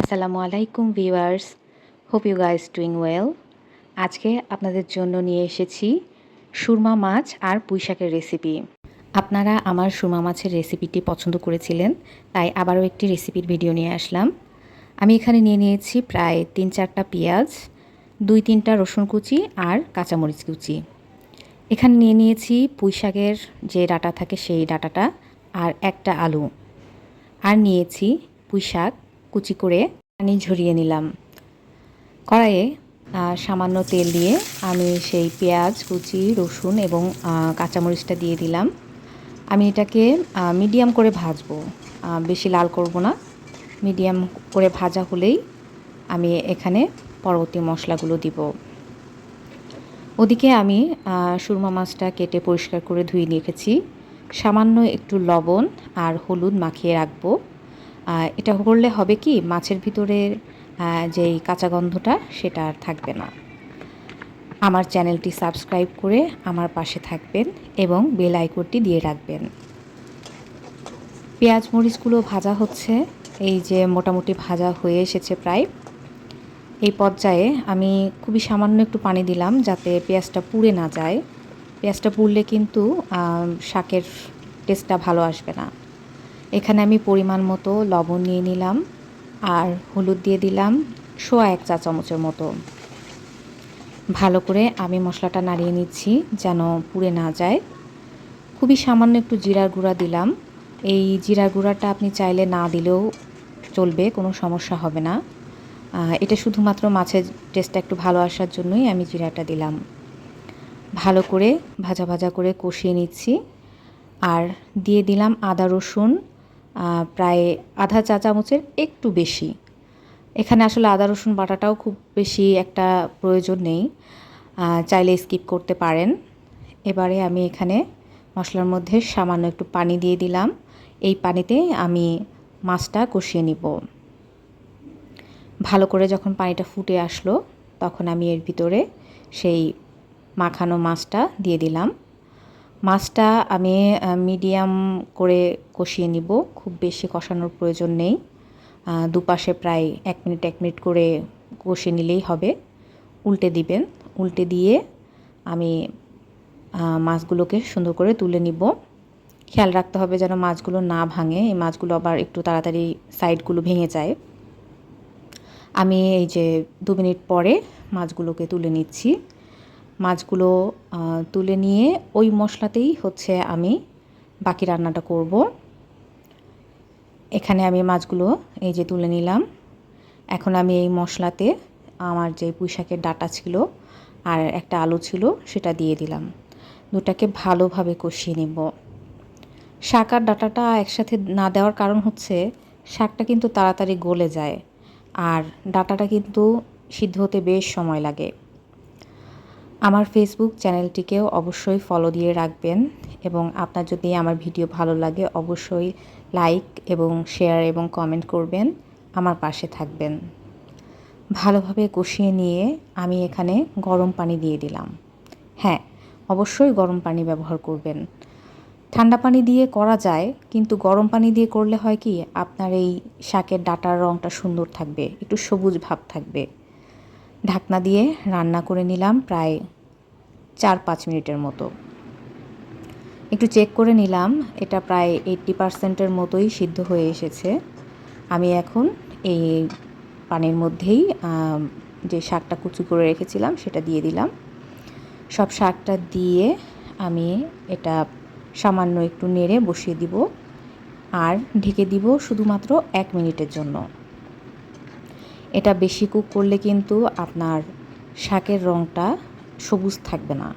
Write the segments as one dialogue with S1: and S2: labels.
S1: আসসালামু আলাইকুম viewers. Hope you guys doing well আজকে আপনাদের জন্য নিয়ে এসেছি সুরমা মাছ আর পুঁইশাকের রেসিপি আপনারা আমার সুরমা মাছের রেসিপিটি পছন্দ করেছিলেন, তাই আবারও একটি রেসিপির ভিডিও নিয়ে আসলাম। আমি এখানে নিয়ে নিয়েছি প্রায় তিন চারটা পেঁয়াজ, দুই তিনটা রসুন কুচি আর কাঁচামরিচ কুচি। এখানে নিয়ে নিয়েছি পুঁইশাকের যে ডাটা থাকে সেই ডাটাটা আর একটা আলু। আর নিয়েছি পুঁইশাক কুচি করে পানি ঝরিয়ে নিলাম। কড়াইয়ে সামান্য তেল দিয়ে আমি সেই পেঁয়াজ, কুচি, রসুন এবং কাঁচামরিচটা দিয়ে দিলাম। আমি এটাকে মিডিয়াম করে ভাজবো। বেশি লাল করব না। মিডিয়াম করে ভাজা হলেই আমি এখানে পরবর্তী মশলাগুলো দিব। ওদিকে আমি সুরমা মাছটা কেটে পরিষ্কার করে ধুয়ে রেখেছি সামান্য একটু লবণ আর হলুদ মাখিয়ে রাখব। এটা করলে হবে কি মাছের ভিতরের যেই কাঁচা গন্ধটা সেটা আর থাকবে না। আমার চ্যানেলটি সাবস্ক্রাইব করে আমার পাশে থাকবেন এবং বেল আইকনটি দিয়ে রাখবেন। পেঁয়াজ মরিচগুলো ভাজা হচ্ছে, এই যে মোটামুটি ভাজা হয়ে এসেছে প্রায়। এই পর্যায়ে আমি খুবই সামান্য একটু পানি দিলাম যাতে পেঁয়াজটা পুড়ে না যায়। পেঁয়াজটা পুড়লে কিন্তু শাকের টেস্টটা ভালো আসবে না। এখানে আমি পরিমাণ মতো লবণ নিয়ে নিলাম আর হলুদ দিয়ে দিলাম সোয়া এক চা চামচের মতো। ভালো করে আমি মশলাটা নাড়িয়ে নিচ্ছি যেন পুড়ে না যায়। খুবই সামান্য একটু জিরার গুঁড়া দিলাম। এই জিরার গুঁড়াটা আপনি চাইলে না দিলেও চলবে, কোনো সমস্যা হবে না। এটা শুধুমাত্র মাছের টেস্টটা একটু ভালো আসার জন্যই আমি জিরাটা দিলাম। ভালো করে ভাজা ভাজা করে কষিয়ে নিচ্ছি। আর দিয়ে দিলাম আদা রসুন প্রায় আধা চা চামচের একটু বেশি। এখানে আসলে আদা, রসুন বাটাটাও খুব বেশি একটা প্রয়োজন নেই। চাইলে স্কিপ করতে পারেন। এবারে আমি এখানে মশলার মধ্যে সামান্য একটু পানি দিয়ে দিলাম। এই পানিতে আমি মাছটা কষিয়ে নিব। ভালো করে যখন পানিটা ফুটে আসলো, তখন আমি এর ভিতরে সেই মাখানো মাছটা দিয়ে দিলাম। মাছটা আমি মিডিয়াম করে কষিয়ে নিব। খুব বেশি কষানোর প্রয়োজন নেই। দুপাশে প্রায় এক মিনিট এক মিনিট করে কষিয়ে নিলেই হবে। উল্টে দিবেন। উল্টে দিয়ে আমি মাছগুলোকে সুন্দর করে তুলে নিব। খেয়াল রাখতে হবে যেন মাছগুলো না ভাঙে। এই মাছগুলো আবার একটু তাড়াতাড়ি সাইডগুলো ভেঙে যায়। আমি এই যে দু মিনিট পরে মাছগুলোকে তুলে নিচ্ছি। মাছগুলো তুলে নিয়ে ওই মশলাতেই হচ্ছে আমি বাকি রান্নাটা করব। এখানে আমি মাছগুলো এই যে তুলে নিলাম। এখন আমি এই মশলাতে আমার যে পুঁইশাকের ডাটা ছিল আর একটা আলু ছিল, সেটা দিয়ে দিলাম। দুটাকে ভালোভাবে কষিয়ে নেব। শাক আর ডাটাটা একসাথে না দেওয়ার কারণ হচ্ছে, শাকটা কিন্তু তাড়াতাড়ি গলে যায়। আর ডাটাটা কিন্তু সিদ্ধ হতে বেশ সময় লাগে। আমার ফেসবুক চ্যানেলটিকেও অবশ্যই ফলো দিয়ে রাখবেন এবং আপনার যদি আমার ভিডিও ভালো লাগে, অবশ্যই লাইক এবং শেয়ার এবং কমেন্ট করবেন, আমার পাশে থাকবেন। ভালোভাবে কষিয়ে নিয়ে আমি এখানে গরম পানি দিয়ে দিলাম। হ্যাঁ অবশ্যই গরম পানি ব্যবহার করবেন। ঠান্ডা পানি দিয়ে করা যায়, কিন্তু গরম পানি দিয়ে করলে হয় কি, আপনার এই শাকের ডাটার রঙটা সুন্দর থাকবে, একটু সবুজ ভাব থাকবে। ঢাকনা দিয়ে রান্না করে নিলাম প্রায় চার পাঁচ মিনিটের মতো। একটু চেক করে নিলাম, এটা প্রায় এইট্টি পারসেন্টের মতোই সিদ্ধ হয়ে এসেছে। আমি এখন এই পানির মধ্যেই যে শাকটা কুচু করে রেখেছিলাম, সেটা দিয়ে দিলাম। সব শাকটা দিয়ে আমি এটা সামান্য একটু নেড়ে বসিয়ে দিব আর ঢেকে দিব শুধুমাত্র এক মিনিটের জন্য। এটা বেশি কুক করলে কিন্তু আপনার শাকের রঙটা সবুজ থাকবে না।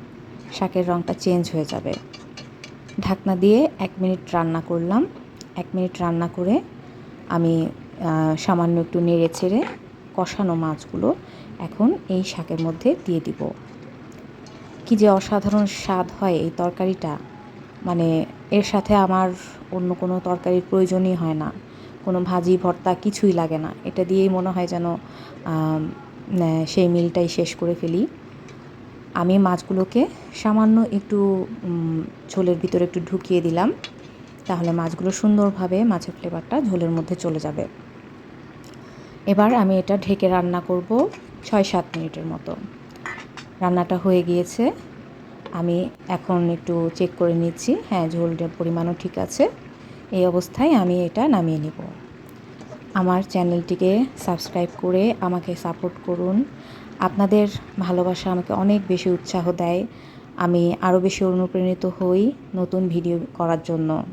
S1: শাকের রঙটা চেঞ্জ হয়ে যাবে। ঢাকনা দিয়ে এক মিনিট রান্না করলাম। এক মিনিট রান্না করে আমি সামান্য একটু নেড়ে ছেড়ে কষানো মাছগুলো এখন এই শাকের মধ্যে দিয়ে দিব। কি যে অসাধারণ স্বাদ হয় এই তরকারিটা। মানে এর সাথে আমার অন্য কোনো তরকারির প্রয়োজনই হয় না। কোনো ভাজি, ভর্তা কিছুই লাগে না। এটা দিয়েই মনে হয় যেন সেই মিলটাই শেষ করে ফেলি। আমি মাছগুলোকে সামান্য একটু ঝোলের ভিতরে একটু ঢুকিয়ে দিলাম। তাহলে মাছগুলো সুন্দরভাবে মাছের ফ্লেভারটা ঝোলের মধ্যে চলে যাবে। এবার আমি এটা ঢেকে রান্না করব ছয় সাত মিনিটের মতো। রান্নাটা হয়ে গিয়েছে। আমি এখন একটু চেক করে নিচ্ছি। হ্যাঁ ঝোলটার পরিমাণও ঠিক আছে। এই অবস্থায় আমি এটা নামিয়ে নিব। আমার চ্যানেলটিকে সাবস্ক্রাইব করে আমাকে সাপোর্ট করুন। আপনাদের ভালোবাসা আমাকে অনেক বেশি উৎসাহ দেয়। আমি আরও বেশি অনুপ্রাণিত হই নতুন ভিডিও করার জন্য।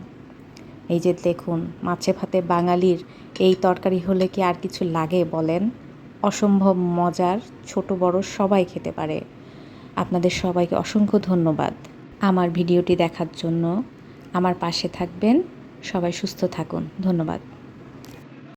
S1: এই যে দেখুন, মাছে ভাতে বাঙালির এই তরকারি হলে কি আর কিছু লাগে বলেন? অসম্ভব মজার ছোট বড় সবাই খেতে পারে। আপনাদের সবাইকে অসংখ্য ধন্যবাদ আমার ভিডিওটি দেখার জন্য। আমার পাশে থাকবেন। সবাই সুস্থ থাকুন। ধন্যবাদ।